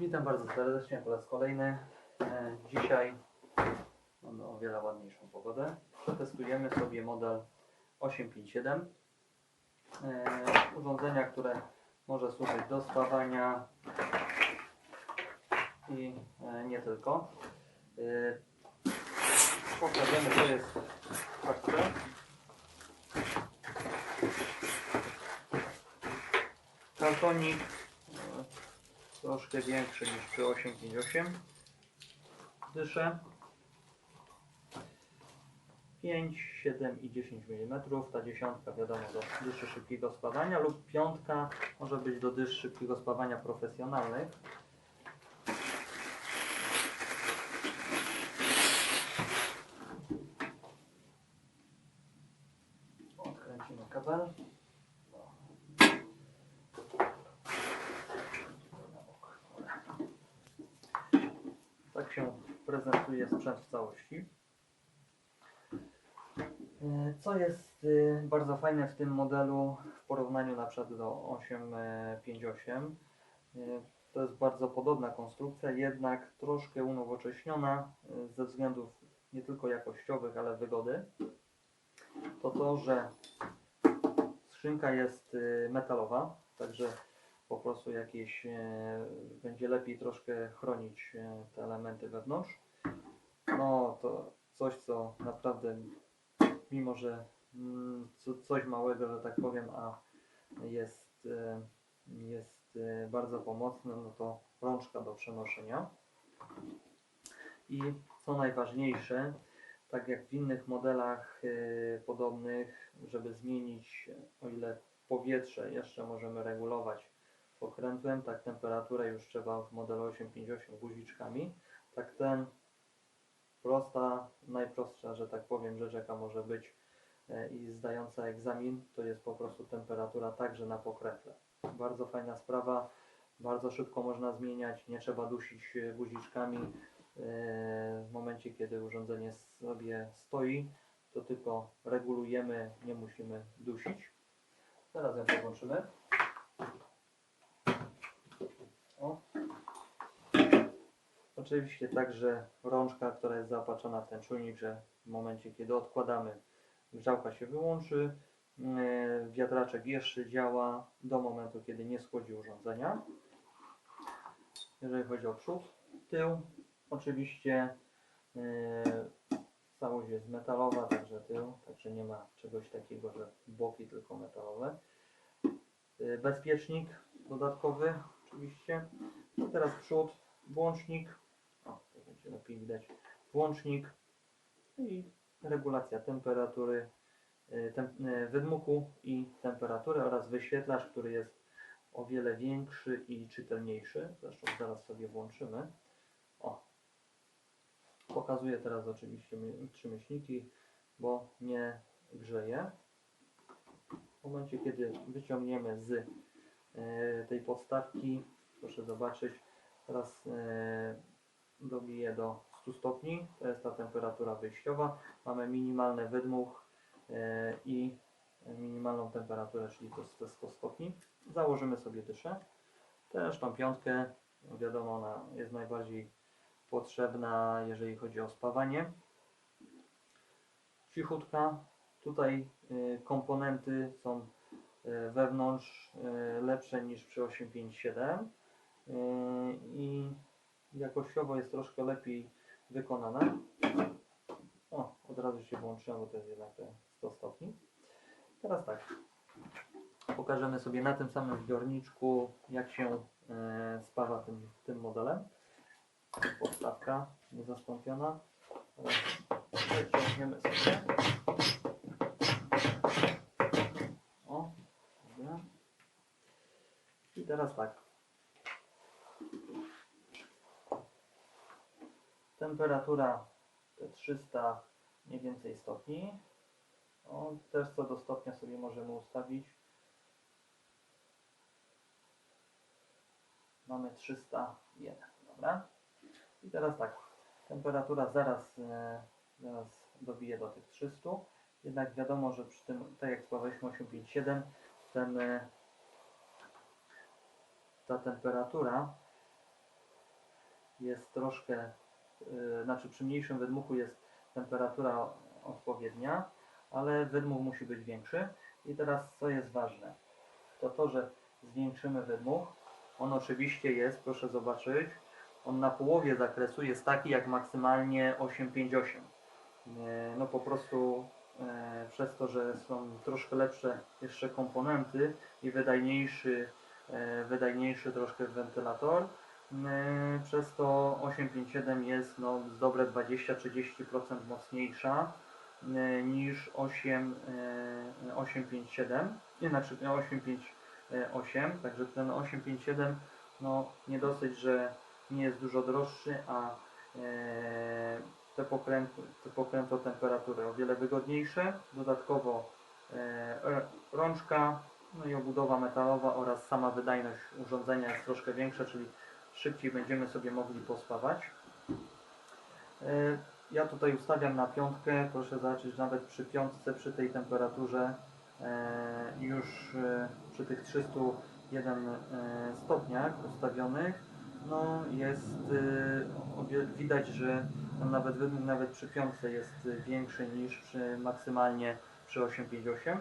Witam bardzo serdecznie po raz kolejny. E, Dzisiaj mamy o wiele ładniejszą pogodę. Przetestujemy sobie model 857. E, Urządzenia, które może służyć do spawania i e, nie tylko. Pokażemy co jest w paczce. Kartonik troszkę większy niż przy 858 dysze 5, 7 i 10 mm ta dziesiątka wiadomo do dyszy szybkiego spawania lub piątka może być do dysz szybkiego spawania profesjonalnych. Odkręcimy kabel Tak się prezentuje sprzęt w całości. E, Co jest e, bardzo fajne w tym modelu w porównaniu na przykład do 858 e, to jest bardzo podobna konstrukcja, jednak troszkę unowocześniona e, ze względów nie tylko jakościowych, ale wygody. To to, że skrzynka jest metalowa, także po prostu jakieś e, będzie lepiej troszkę chronić e, te elementy wewnątrz. No to coś, co naprawdę mimo, że mm, co, coś małego, że tak powiem, a jest, e, jest bardzo pomocne, no to rączka do przenoszenia. I co najważniejsze, tak jak w innych modelach podobnych, żeby zmienić, o ile powietrze jeszcze możemy regulować pokrętłem, tak temperaturę już trzeba w modelu 858 guziczkami, tak ten prosta, najprostsza, że tak powiem, rzecz jaka może być e, i zdająca egzamin, to jest po prostu temperatura także na pokrętle. Bardzo fajna sprawa, bardzo szybko można zmieniać, nie trzeba dusić e, guziczkami e, w momencie, kiedy urządzenie sobie stoi, to tylko regulujemy, nie musimy dusić. Teraz ją podłączymy. O. Oczywiście także rączka, która jest zaopatrzona w ten czujnik, że w momencie kiedy odkładamy grzałka się wyłączy, yy, wiatraczek jeszcze działa do momentu kiedy nie schłodzi urządzenia. Jeżeli chodzi o przód, tył, oczywiście yy, całość jest metalowa, także tył, także nie ma czegoś takiego, że boki tylko metalowe. Yy, Bezpiecznik dodatkowy oczywiście. No teraz przód, włącznik, lepiej widać, włącznik i regulacja temperatury, y, tem, y, wydmuchu i temperatury oraz wyświetlacz, który jest o wiele większy i czytelniejszy. Zresztą zaraz sobie włączymy. O. Pokazuję teraz oczywiście trzy myślniki, bo nie grzeje. W momencie, kiedy wyciągniemy z e, tej podstawki, proszę zobaczyć, teraz e, dobiję do 100 stopni, to jest ta temperatura wyjściowa. Mamy minimalny wydmuch e, i minimalną temperaturę, czyli to jest te 100 stopni. Założymy sobie dyszę. Też tą piątkę, wiadomo, ona jest najbardziej potrzebna, jeżeli chodzi o spawanie. Cichutka. Tutaj y, komponenty są y, wewnątrz lepsze niż przy 857 y, i jakościowo jest troszkę lepiej wykonana. O, od razu się włączyłem, bo to jest jednak te 100 stopni. Teraz tak, pokażemy sobie na tym samym zbiorniczku, jak się e, spawa tym, tym modelem. Podstawka niezastąpiona. Teraz Wyciągniemy sobie. O, dobra. I teraz tak. Temperatura te 300 mniej więcej stopni. O, też co do stopnia sobie możemy ustawić. Mamy 301, dobra? I teraz tak, temperatura zaraz, e, zaraz dobije do tych 300. Jednak wiadomo, że przy tym, tak jak spławaliśmy 857, ten, e, ta temperatura jest troszkę, znaczy przy mniejszym wydmuchu jest temperatura odpowiednia, ale wydmuch musi być większy. I teraz co jest ważne? To to, że zwiększymy wydmuch. On oczywiście jest, proszę zobaczyć, on na połowie zakresu jest taki jak maksymalnie 858. E, No po prostu e, przez to, że są troszkę lepsze jeszcze komponenty i wydajniejszy, wydajniejszy troszkę wentylator, przez to 857 jest no, z dobre 20-30% mocniejsza e, niż 8, e, 857, nie, znaczy 858, także ten 857 no nie dosyć, że nie jest dużo droższy, a e, te, pokręty, te pokręty o temperatury o wiele wygodniejsze. Dodatkowo e, rączka, no i obudowa metalowa oraz sama wydajność urządzenia jest troszkę większa, czyli szybciej będziemy sobie mogli pospawać. E, Ja tutaj ustawiam na piątkę, proszę zobaczyć, nawet przy piątce, przy tej temperaturze e, już e, przy tych 301 e, stopniach ustawionych, no jest widać, że nawet wydmuch nawet przy piątce jest większy niż przy maksymalnie przy 858.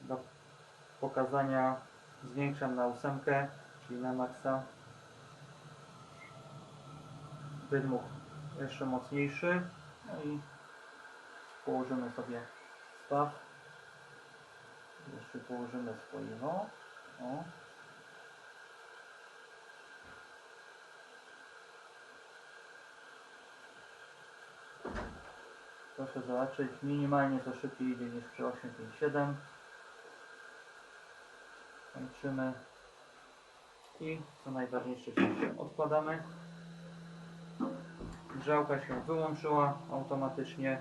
Do pokazania zwiększam na ósemkę, czyli na maksa. Wydmuch jeszcze mocniejszy. No i położymy sobie staw. Jeszcze położymy swoje o. Proszę zobaczyć, minimalnie to szybciej idzie niż przy 857. Kończymy. I co najważniejsze, odkładamy. Grzałka się wyłączyła automatycznie.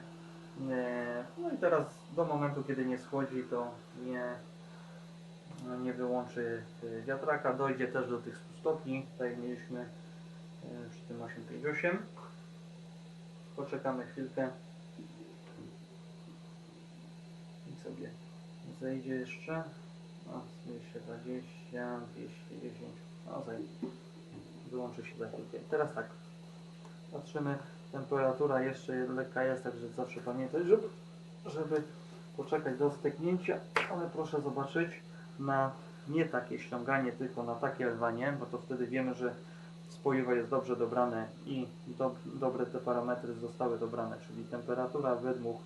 Nie. No i teraz do momentu, kiedy nie schłodzi, to nie, no nie wyłączy y, wiatraka. Dojdzie też do tych 100 stopni, tak jak mieliśmy y, przy tym 858. Poczekamy chwilkę. I sobie zejdzie jeszcze. No, 220, 210. No, zejdzie. Wyłączy się za chwilkę. Teraz tak. Patrzymy. Temperatura jeszcze lekka jest, także zawsze pamiętać, żeby, żeby poczekać do styknięcia. Ale proszę zobaczyć na nie takie ściąganie, tylko na takie rwanie, bo to wtedy wiemy, że spoiwo jest dobrze dobrane i do, dobre te parametry zostały dobrane, czyli temperatura, wydmuch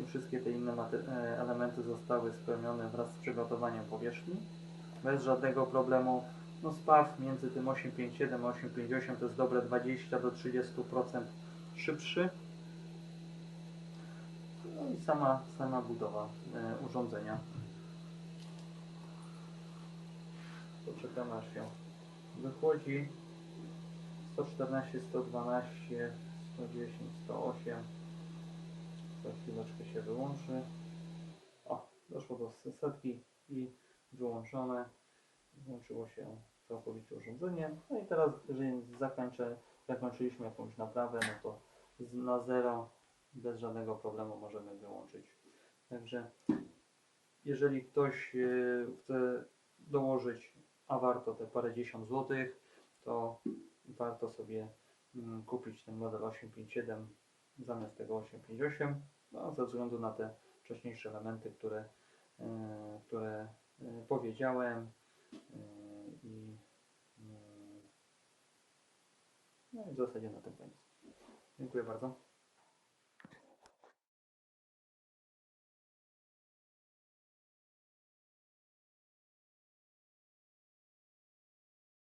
i wszystkie te inne e, elementy zostały spełnione wraz z przygotowaniem powierzchni. Bez żadnego problemu. No spaw między tym 857 a 858 to jest dobre 20 do 30% szybszy. No i sama, sama budowa e, urządzenia. Poczekamy aż się wychłodzi. 114, 112, 110, 108. Za chwileczkę się wyłączy. O, doszło do setki i wyłączone. Włączyło się całkowicie urządzenie. No i teraz, jeżeli zakończę, zakończyliśmy jakąś naprawę, no to na zero bez żadnego problemu możemy wyłączyć. Także jeżeli ktoś e, chce dołożyć, a warto te parędziesiąt złotych, to warto sobie mm, kupić ten model 857 zamiast tego 858, no, ze względu na te wcześniejsze elementy, które, e, które e, powiedziałem e, i mm, no i w zasadzie na